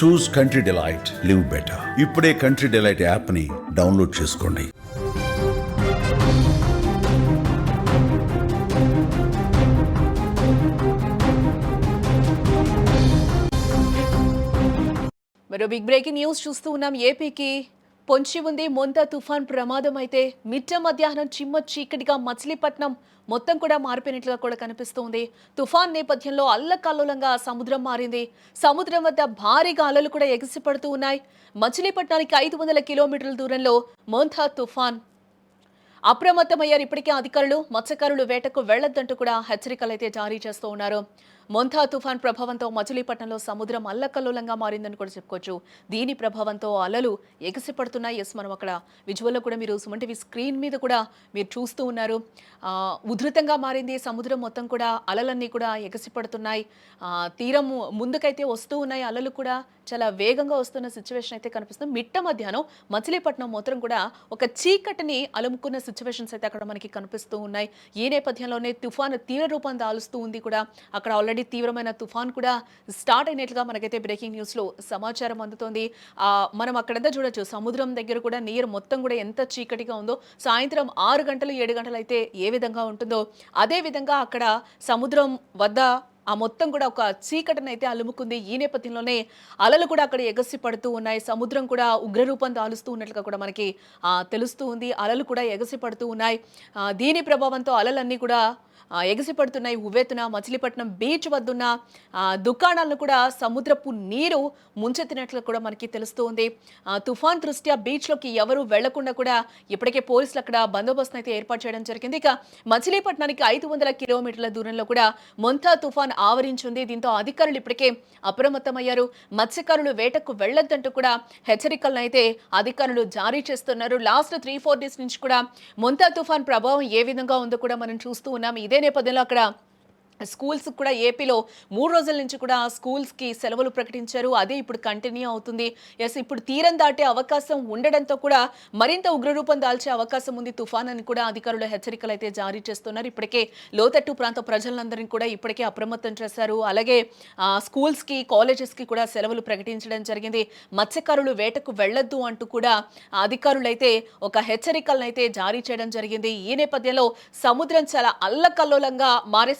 Choose country delight live better ఇప్పుడే country delight యాప్ని download చేసుకోండి. మరో బిగ్ బ్రేకింగ్ న్యూస్ చూస్తూ ఉన్నాం ఏపీకి. పొంచి ఉంది. మొంత తుఫాన్ ప్రమాదం అయితే మిట్ట మధ్యాహ్నం చిమ్మ చీకటిగా మచిలీపట్నం మొత్తం కూడా మారిపోయినట్లుగా కూడా కనిపిస్తోంది. తుఫాన్ నేపథ్యంలో అల్లకల్లోలంగా సముద్రం మారింది. సముద్రం వద్ద భారీగా అలలు కూడా ఎగిసిపడుతూ ఉన్నాయి. మచిలీపట్నానికి ఐదు వందల కిలోమీటర్ల దూరంలో మొంత తుఫాన్. అప్రమత్తమయ్యారు ఇప్పటికే అధికారులు. మత్స్యకారులు వేటకు వెళ్ళొద్దంటూ కూడా హెచ్చరికలు అయితే జారీ చేస్తూ ఉన్నారు. మొంథా తుఫాన్ ప్రభావంతో మచిలీపట్నంలో సముద్రం అల్లకల్లోలంగా మారిందని కూడా చెప్పుకోవచ్చు. దీని ప్రభావంతో అలలు ఎగసిపడుతున్నాయి. ఎస్ మనం అక్కడ విజువల్లో కూడా మీరు సుమన్ టీవీ స్క్రీన్ మీద కూడా మీరు చూస్తూ ఉన్నారు. ఉధృతంగా మారింది. సముద్రం మొత్తం కూడా అలలన్నీ కూడా ఎగసిపడుతున్నాయి. తీరం ముందుకైతే వస్తూ ఉన్నాయి. అలలు కూడా చాలా వేగంగా వస్తున్న సిచ్యువేషన్ అయితే కనిపిస్తుంది. మిట్ట మధ్యాహ్నం మచిలీపట్నం మొత్తం కూడా ఒక చీకటిని అలుముకున్న సిచ్యువేషన్స్ అయితే అక్కడ మనకి కనిపిస్తూ ఉన్నాయి. ఈ నేపథ్యంలోనే తుఫాను తీవ్ర రూపం దాలుస్తూ ఉంది కూడా. అక్కడ ఆల్రెడీ తీవ్రమైన తుఫాన్ కూడా స్టార్ట్ అయినట్లుగా మనకైతే బ్రేకింగ్ న్యూస్లో సమాచారం అందుతోంది. మనం అక్కడంతా చూడొచ్చు. సముద్రం దగ్గర కూడా నీరు మొత్తం కూడా ఎంత చీకటిగా ఉందో సాయంత్రం ఆరు గంటలు ఏడు గంటలు అయితే ఏ విధంగా ఉంటుందో అదే విధంగా అక్కడ సముద్రం వద్ద ఆ మొత్తం కూడా ఒక చీకటిని అయితే అలుముకుంది. ఈ నేపథ్యంలోనే అలలు కూడా అక్కడ ఎగసి పడుతూ ఉన్నాయి. సముద్రం కూడా ఉగ్రరూపం దాలుస్తూ ఉన్నట్లుగా కూడా మనకి తెలుస్తూ ఉంది. అలలు కూడా ఎగసి పడుతూ ఉన్నాయి దీని ప్రభావంతో అలలన్నీ కూడా ఆ, పడుతున్నాయి ఉవ్వెత్తున మచిలీపట్నం బీచ్ వద్దున్న దుకాణాలను కూడా సముద్రపు నీరు ముంచెత్తినట్లు కూడా మనకి తెలుస్తూ ఉంది ఆ, తుఫాన్ దృష్ట్యా బీచ్లోకి ఎవరు వెళ్ళకుండా కూడా ఇప్పటికే పోలీసులు అక్కడ బందోబస్తును అయితే ఏర్పాటు చేయడం జరిగింది. ఇక మచిలీపట్నానికి ఐదు వందల కిలోమీటర్ల దూరంలో కూడా మొంతా తుఫాన్ ఆవరించింది. దీంతో అధికారులు ఇప్పటికే అప్రమత్తమయ్యారు. మత్స్యకారులు వేటకు వెళ్ళొద్దంటూ కూడా హెచ్చరికలను అయితే అధికారులు జారీ చేస్తున్నారు. లాస్ట్ త్రీ ఫోర్ డేస్ నుంచి కూడా మొంతా తుఫాన్ ప్రభావం ఏ విధంగా ఉందో కూడా మనం చూస్తూ ఉన్నాం. ఇదే నేపథ్యంలో అక్కడ స్కూల్స్ కూడా ఏపీలో మూడు రోజుల నుంచి కూడా స్కూల్స్కి సెలవులు ప్రకటించారు. అదే ఇప్పుడు కంటిన్యూ అవుతుంది. ఎస్ ఇప్పుడు తీరం దాటే అవకాశం ఉండడంతో కూడా మరింత ఉగ్రరూపం దాల్చే అవకాశం ఉంది. తుఫాన్ అని కూడా అధికారులు హెచ్చరికలు అయితే జారీ చేస్తున్నారు. ఇప్పటికే లోతట్టు ప్రాంత ప్రజలందరినీ కూడా ఇప్పటికే అప్రమత్తం చేశారు. అలాగే స్కూల్స్కి కాలేజెస్కి కూడా సెలవులు ప్రకటించడం జరిగింది. మత్స్యకారులు వేటకు వెళ్ళొద్దు అంటూ కూడా అధికారులైతే ఒక హెచ్చరికలను అయితే జారీ చేయడం జరిగింది. ఈ నేపథ్యంలో సముద్రం చాలా అల్లకల్లోలంగా మారే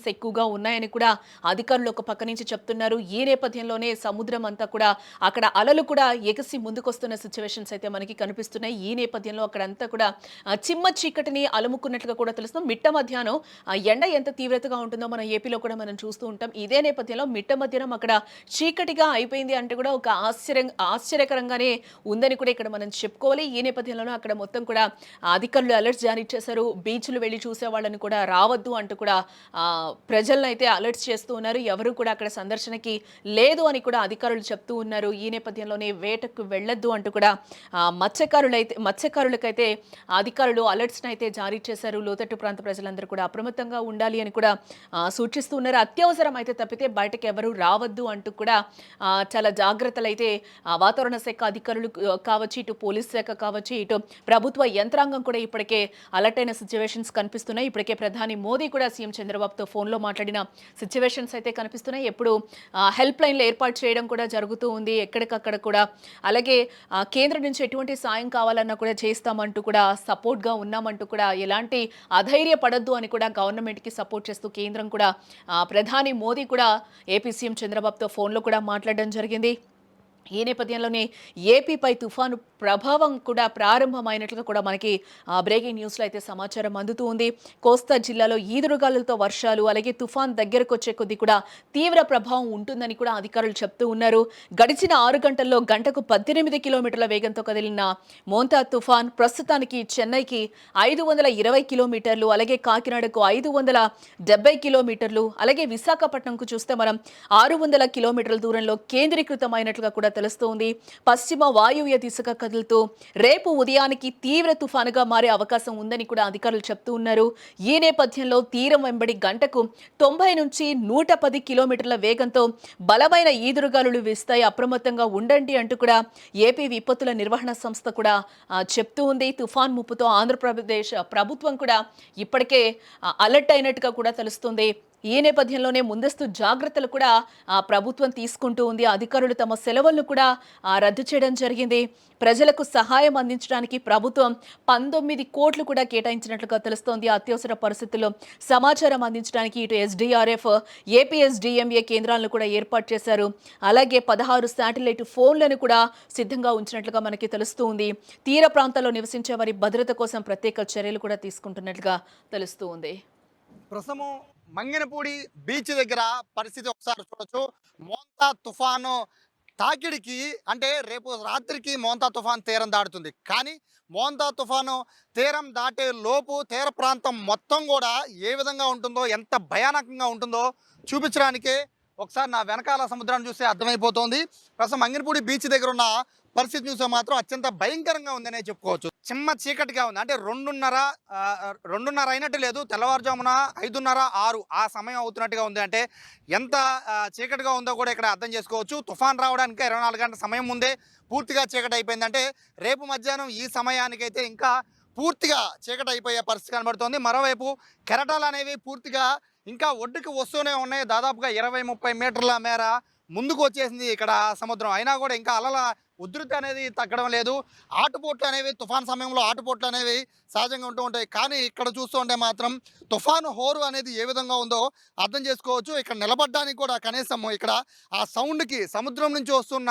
సిచ్యువేషన్స్ ఎక్కువగా ఉన్నాయని కూడా అధికారులు ఒక పక్క నుంచి చెప్తున్నారు. ఈ నేపథ్యంలోనే సముద్రం అంతా కూడా అక్కడ అలలు కూడా ఎగసి ముందుకొస్తున్న సిచ్యువేషన్స్ అయితే మనకి కనిపిస్తున్నాయి. ఈ నేపథ్యంలో అక్కడ అంతా కూడా చిమ్మ చీకటిని అలుముకున్నట్లుగా కూడా తెలుస్తుంది. మిట్ట మధ్యాహ్నం ఎండ ఎంత తీవ్రతగా ఉంటుందో మన ఏపీలో కూడా మనం చూస్తూ ఉంటాం. ఇదే నేపథ్యంలో మిట్ట మధ్యాహ్నం అక్కడ చీకటిగా అయిపోయింది అంటే కూడా ఒక ఆశ్చర్యం ఆశ్చర్యకరంగానే ఉందని కూడా ఇక్కడ మనం చెప్పుకోవాలి. ఈ నేపథ్యంలోనూ అక్కడ మొత్తం కూడా అధికారులు అలర్ట్స్ జారీ చేశారు. బీచ్లు వెళ్ళి చూసే వాళ్ళని కూడా రావద్దు అంటూ కూడా ప్రజలను అయితే అలర్ట్స్ చేస్తూ ఉన్నారు. ఎవరు కూడా అక్కడ సందర్శనకి లేదు అని కూడా అధికారులు చెప్తూ ఉన్నారు. ఈ నేపథ్యంలోనే వేటకు వెళ్ళొద్దు అంటూ కూడా మత్స్యకారులైతే మత్స్యకారులకైతే అధికారులు అలర్ట్స్ని అయితే జారీ చేశారు. లోతట్టు ప్రాంత ప్రజలందరూ కూడా అప్రమత్తంగా ఉండాలి అని కూడా సూచిస్తూ ఉన్నారు. అత్యవసరం అయితే తప్పితే బయటకు ఎవరు రావద్దు అంటూ కూడా చాలా జాగ్రత్తలు అయితే ఆ, వాతావరణ శాఖ అధికారులు కావచ్చు ఇటు పోలీస్ శాఖ కావచ్చు ఇటు ప్రభుత్వ యంత్రాంగం కూడా ఇప్పటికే అలర్ట్ అయిన సిచ్యువేషన్స్ కనిపిస్తున్నాయి. ఇప్పటికే ప్రధాని మోదీ కూడా సీఎం చంద్రబాబుతో ఫోన్లో మాట్లాడిన సిచ్యువేషన్స్ అయితే కనిపిస్తున్నాయి. ఎప్పుడు హెల్ప్ లైన్లు ఏర్పాటు చేయడం కూడా జరుగుతూ ఉంది. ఎక్కడికక్కడ కూడా. అలాగే కేంద్రం నుంచి ఎటువంటి సాయం కావాలన్నా కూడా చేస్తామంటూ కూడా సపోర్ట్గా ఉన్నామంటూ కూడా ఎలాంటి అధైర్యపడద్దు అని కూడా గవర్నమెంట్కి సపోర్ట్ చేస్తూ కేంద్రం కూడా ప్రధాని మోదీ కూడా ఏపీ సీఎం చంద్రబాబుతో ఫోన్లో కూడా మాట్లాడడం జరిగింది. ఈ నేపథ్యంలోనే ఏపీపై తుఫాను ప్రభావం కూడా ప్రారంభమైనట్లుగా కూడా మనకి ఆ, బ్రేకింగ్ న్యూస్లో అయితే సమాచారం అందుతూ ఉంది. కోస్తా జిల్లాలో ఈదురుగాలులతో వర్షాలు అలాగే తుఫాన్ దగ్గరకు వచ్చే కొద్దీ కూడా తీవ్ర ప్రభావం ఉంటుందని కూడా అధికారులు చెప్తూ ఉన్నారు. గడిచిన ఆరు గంటల్లో గంటకు పద్దెనిమిది కిలోమీటర్ల వేగంతో కదిలిన మోంతా తుఫాన్ ప్రస్తుతానికి చెన్నైకి ఐదు వందల ఇరవై కిలోమీటర్లు అలాగే కాకినాడకు ఐదు వందల డెబ్బై కిలోమీటర్లు అలాగే విశాఖపట్నంకు చూస్తే మనం ఆరు వందల కిలోమీటర్ల దూరంలో కేంద్రీకృతమైనట్లుగా కూడా తెలుస్తోంది. పశ్చిమ వాయువ్య దిశగా కదులుతూ రేపు ఉదయానికి తీవ్ర తుఫానుగా మారే అవకాశం ఉందని కూడా అధికారులు చెప్తూ ఉన్నారు. ఈ నేపథ్యంలో తీరం వెంబడి గంటకు తొంభై నుంచి నూట పది కిలోమీటర్ల వేగంతో బలమైన ఈదురుగాలులు వీస్తాయి. అప్రమత్తంగా ఉండండి అంటూ కూడా ఏపీ విపత్తుల నిర్వహణ సంస్థ కూడా చెప్తూ ఉంది. తుఫాన్ ముప్పుతో ఆంధ్రప్రదేశ్ ప్రభుత్వం కూడా ఇప్పటికే అలర్ట్ అయినట్టుగా కూడా తెలుస్తుంది. ఈ నేపథ్యంలోనే ముందస్తు జాగ్రత్తలు కూడా ఆ ప్రభుత్వం తీసుకుంటూ ఉంది. అధికారులు తమ సెలవులను కూడా ఆ, రద్దు చేయడం జరిగింది. ప్రజలకు సహాయం అందించడానికి ప్రభుత్వం పంతొమ్మిది కోట్లు కూడా కేటాయించినట్లుగా తెలుస్తోంది. అత్యవసర పరిస్థితుల్లో సమాచారం అందించడానికి ఇటు ఎస్డీఆర్ఎఫ్ ఏపీఎస్డిఎంఏ కేంద్రాలను కూడా ఏర్పాటు చేశారు. అలాగే పదహారు శాటిలైట్ ఫోన్లను కూడా సిద్ధంగా ఉంచినట్లుగా మనకి తెలుస్తూ ఉంది. తీర ప్రాంతాల్లో నివసించే వారి భద్రత కోసం ప్రత్యేక చర్యలు కూడా తీసుకుంటున్నట్లుగా తెలుస్తూ ఉంది. ప్రస్తుతం మంగినపూడి బీచ్ దగ్గర పరిస్థితి ఒకసారి చూడొచ్చు. మోంతా తుఫాను తాకిడికి అంటే రేపు రాత్రికి మోంతా తుఫాన్ తీరం దాటుతుంది. కానీ మోంతా తుఫాను తీరం దాటే లోపు తీర ప్రాంతం మొత్తం కూడా ఏ విధంగా ఉంటుందో ఎంత భయానకంగా ఉంటుందో చూపించడానికే ఒకసారి నా వెనకాల సముద్రాన్ని చూస్తే అర్థమైపోతుంది. ప్రస్తుతం అంగిరిపూడి బీచ్ దగ్గర ఉన్న పరిస్థితి చూస్తే మాత్రం అత్యంత భయంకరంగా ఉందనే చెప్పుకోవచ్చు. చిమ్మ చీకటిగా ఉంది. అంటే రెండున్నర రెండున్నర అయినట్టు లేదు. తెల్లవారుజామున ఐదున్నర ఆరు ఆ సమయం అవుతున్నట్టుగా ఉంది. అంటే ఎంత చీకటిగా ఉందో కూడా ఇక్కడ అర్థం చేసుకోవచ్చు. తుఫాన్ రావడానికి ఇరవై నాలుగు గంటల సమయం ముందే పూర్తిగా చీకటి అయిపోయిందంటే రేపు మధ్యాహ్నం ఈ సమయానికైతే ఇంకా పూర్తిగా చీకటి అయిపోయే పరిస్థితి కనబడుతోంది. మరోవైపు కెరటాలు అనేవి పూర్తిగా ఇంకా ఒడ్డుకి వస్తూనే ఉన్నాయి. దాదాపుగా ఇరవై ముప్పై మీటర్ల మేర ముందుకు వచ్చేసింది ఇక్కడ సముద్రం. అయినా కూడా ఇంకా అలల ఉధృతి అనేది తగ్గడం లేదు. ఆటుపోట్లు అనేవి తుఫాన్ సమయంలో ఆటుపోట్లు అనేవి సహజంగా ఉంటూ ఉంటాయి. కానీ ఇక్కడ చూస్తుంటే మాత్రం తుఫాను హోరు అనేది ఏ విధంగా ఉందో అర్థం చేసుకోవచ్చు. ఇక్కడ నిలబడడానికి కూడా కనీసం ఇక్కడ ఆ సౌండ్కి సముద్రం నుంచి వస్తున్న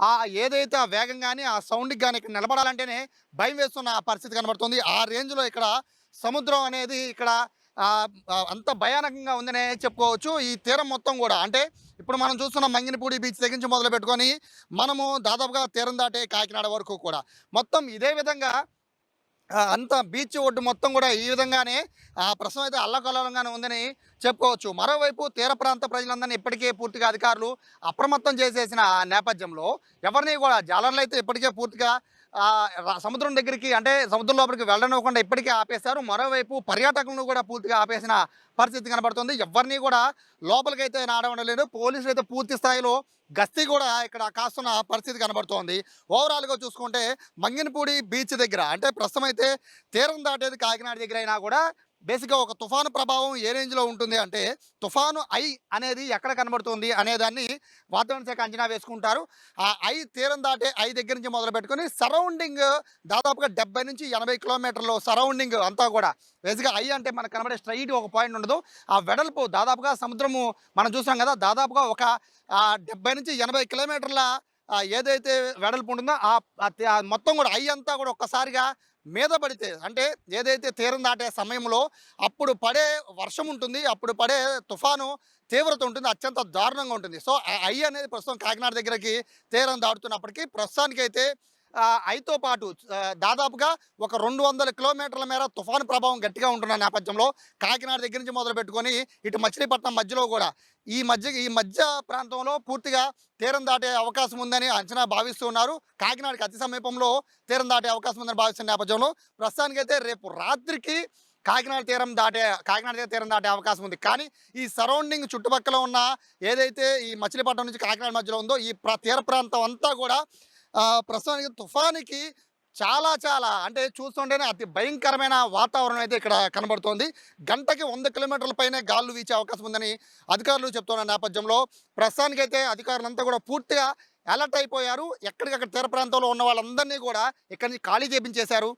ఆ ఏదైతే ఆ వేగం కానీ ఆ సౌండ్కి కానీ ఇక్కడ నిలబడాలంటేనే భయం వేస్తున్న ఆ పరిస్థితి కనబడుతుంది. ఆ రేంజ్లో ఇక్కడ సముద్రం అనేది ఇక్కడ అంత భయానకంగా ఉందనే చెప్పుకోవచ్చు ఈ తీరం మొత్తం కూడా. అంటే ఇప్పుడు మనం చూస్తున్న మంగినపూడి బీచ్ దగ్గర నుంచి మొదలు పెట్టుకొని మనము దాదాపుగా తీరం దాటే కాకినాడ వరకు కూడా. మొత్తం ఇదే విధంగా అంత బీచ్ ఒడ్డు మొత్తం కూడా ఈ విధంగానే ఆ ప్రస్తుతం అయితే అల్లకల్లంగానే ఉందని చెప్పుకోవచ్చు. మరోవైపు తీర ప్రాంత ప్రజలందరినీ ఇప్పటికే పూర్తిగా అధికారులు అప్రమత్తం చేసేసిన నేపథ్యంలో ఎవరిని కూడా జాలర్లు అయితే ఇప్పటికే పూర్తిగా సముద్రం దగ్గరికి అంటే సముద్రం లోపలికి వెళ్ళనివ్వకుండా ఇప్పటికే ఆపేశారు. మరోవైపు పర్యాటకులను కూడా పూర్తిగా ఆపేసిన పరిస్థితి కనబడుతుంది. ఎవరిని కూడా లోపలికైతే నాడవడం లేదు పోలీసులు అయితే పూర్తి స్థాయిలో గస్తీ కూడా ఇక్కడ కాస్తున్న పరిస్థితి కనబడుతోంది. ఓవరాల్గా చూసుకుంటే మంగినపూడి బీచ్ దగ్గర అంటే ప్రస్తుతం అయితే తీరం దాటేది కాకినాడ దగ్గర అయినా కూడా బేసిక్గా ఒక తుఫాను ప్రభావం ఏ రేంజ్లో ఉంటుంది అంటే తుఫాను ఐ అనేది ఎక్కడ కనబడుతుంది అనేదాన్ని వాతావరణ శాఖ అంచనా వేసుకుంటారు. ఆ ఐ తీరం దాటే ఐ దగ్గర నుంచి మొదలు పెట్టుకొని సరౌండింగ్ దాదాపుగా డెబ్బై నుంచి ఎనభై కిలోమీటర్లు సరౌండింగ్ అంతా కూడా. బేసిక్గా ఐ అంటే మనకు కనబడే స్ట్రైట్ ఒక పాయింట్ ఉండదు. ఆ వెడల్పు దాదాపుగా సముద్రము మనం చూసాం కదా దాదాపుగా ఒక డెబ్బై నుంచి ఎనభై కిలోమీటర్ల ఏదైతే వెడల్పు ఉంటుందో ఆ ఆ మొత్తం కూడా ఐ అంతా కూడా ఒక్కసారిగా మీద పడితే అంటే ఏదైతే తీరం దాటే సమయంలో అప్పుడు పడే వర్షం ఉంటుంది అప్పుడు పడే తుఫాను తీవ్రత ఉంటుంది అత్యంత దారుణంగా ఉంటుంది. సో ఐ అనేది ప్రస్తుతం కాకినాడ దగ్గరకి తీరం దాటుతున్నప్పటికీ ప్రస్తుతానికైతే ఐతో పాటు దాదాపుగా ఒక రెండు వందల కిలోమీటర్ల మేర తుఫాను ప్రభావం గట్టిగా ఉంటున్న నేపథ్యంలో కాకినాడ దగ్గర నుంచి మొదలు పెట్టుకొని ఇటు మచిలీపట్నం మధ్యలో కూడా ఈ మధ్య ఈ మధ్య ప్రాంతంలో పూర్తిగా తీరం దాటే అవకాశం ఉందని అంచనా భావిస్తూ ఉన్నారు. కాకినాడకి అతి సమీపంలో తీరం దాటే అవకాశం ఉందని భావిస్తున్న నేపథ్యంలో ప్రస్తుతానికైతే రేపు రాత్రికి కాకినాడ తీరం దాటే కాకినాడ తీరం దాటే అవకాశం ఉంది. కానీ ఈ సరౌండింగ్ చుట్టుపక్కల ఉన్న ఏదైతే ఈ మచిలీపట్నం నుంచి కాకినాడ మధ్యలో ఉందో ఈ తీర ప్రాంతం అంతా కూడా ప్రస్తుతానికి తుఫానికి చాలా చాలా అంటే చూస్తుంటేనే అతి భయంకరమైన వాతావరణం అయితే ఇక్కడ కనబడుతోంది. గంటకి వంద కిలోమీటర్ల పైనే గాలు వీచే అవకాశం ఉందని అధికారులు చెప్తున్న నేపథ్యంలో ప్రస్తుతానికైతే అధికారులంతా కూడా పూర్తిగా అలర్ట్ అయిపోయారు. ఎక్కడికక్కడ తీర ప్రాంతంలో ఉన్న వాళ్ళందరినీ కూడా ఇక్కడి నుంచి ఖాళీ చేపించేశారు.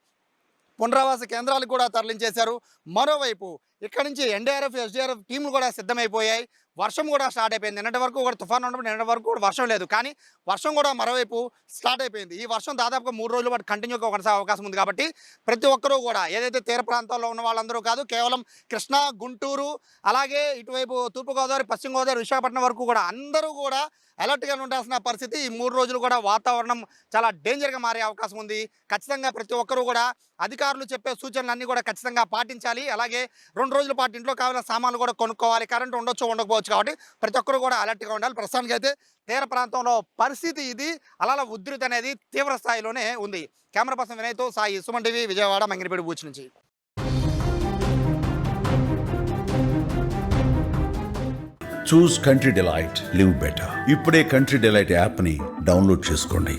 పునరావాస కేంద్రాలకు కూడా తరలించేశారు. మరోవైపు ఇక్కడ నుంచి ఎన్డీఆర్ఎఫ్ ఎస్డీఆర్ఎఫ్ టీంలు కూడా సిద్ధమైపోయాయి. వర్షం కూడా స్టార్ట్ అయిపోయింది. నిన్నటి వరకు కూడా తుఫాన్ ఉన్నప్పుడు నిన్నటి వరకు కూడా వర్షం లేదు. కానీ వర్షం కూడా మరోవైపు స్టార్ట్ అయిపోయింది. ఈ వర్షం దాదాపుగా మూడు రోజుల పాటు కంటిన్యూగా కొనసాగే అవకాశం ఉంది కాబట్టి ప్రతి ఒక్కరూ కూడా ఏదైతే తీర ప్రాంతాల్లో ఉన్న వాళ్ళందరూ కాదు కేవలం కృష్ణా గుంటూరు అలాగే ఇటువైపు తూర్పుగోదావరి పశ్చిమ గోదావరి విశాఖపట్నం వరకు కూడా అందరూ కూడా అలర్ట్గా ఉండాల్సిన పరిస్థితి. ఈ మూడు రోజులు కూడా వాతావరణం చాలా డేంజర్గా మారే అవకాశం ఉంది. ఖచ్చితంగా ప్రతి ఒక్కరూ కూడా అధికారులు చెప్పే సూచనలన్నీ కూడా ఖచ్చితంగా పాటించాలి. అలాగే రెండు రోజుల పాటు ఇంట్లో కావాల్సిన సామాన్లు కూడా కొనుక్కోవాలి. కరెంట్ ఉండొచ్చు ఉండకపోవచ్చు కాబట్టి ప్రతి ఒక్కరు కూడా అలర్ట్గా ఉండాలి. ప్రస్తుతానికి అయితే తీర ప్రాంతంలో పరిస్థితి ఇది. అలల ఉధృతి అనేది తీవ్ర స్థాయిలోనే ఉంది. కెమెరా పర్సన్ వినయ్తో సాయి సుమన్ టీవీ విజయవాడ మంగిరిపేట బూచ్ నుంచి. Choose country delight live better ఇప్పుడే కంట్రీ డిలైట్ యాప్ని డౌన్లోడ్ చేసుకోండి.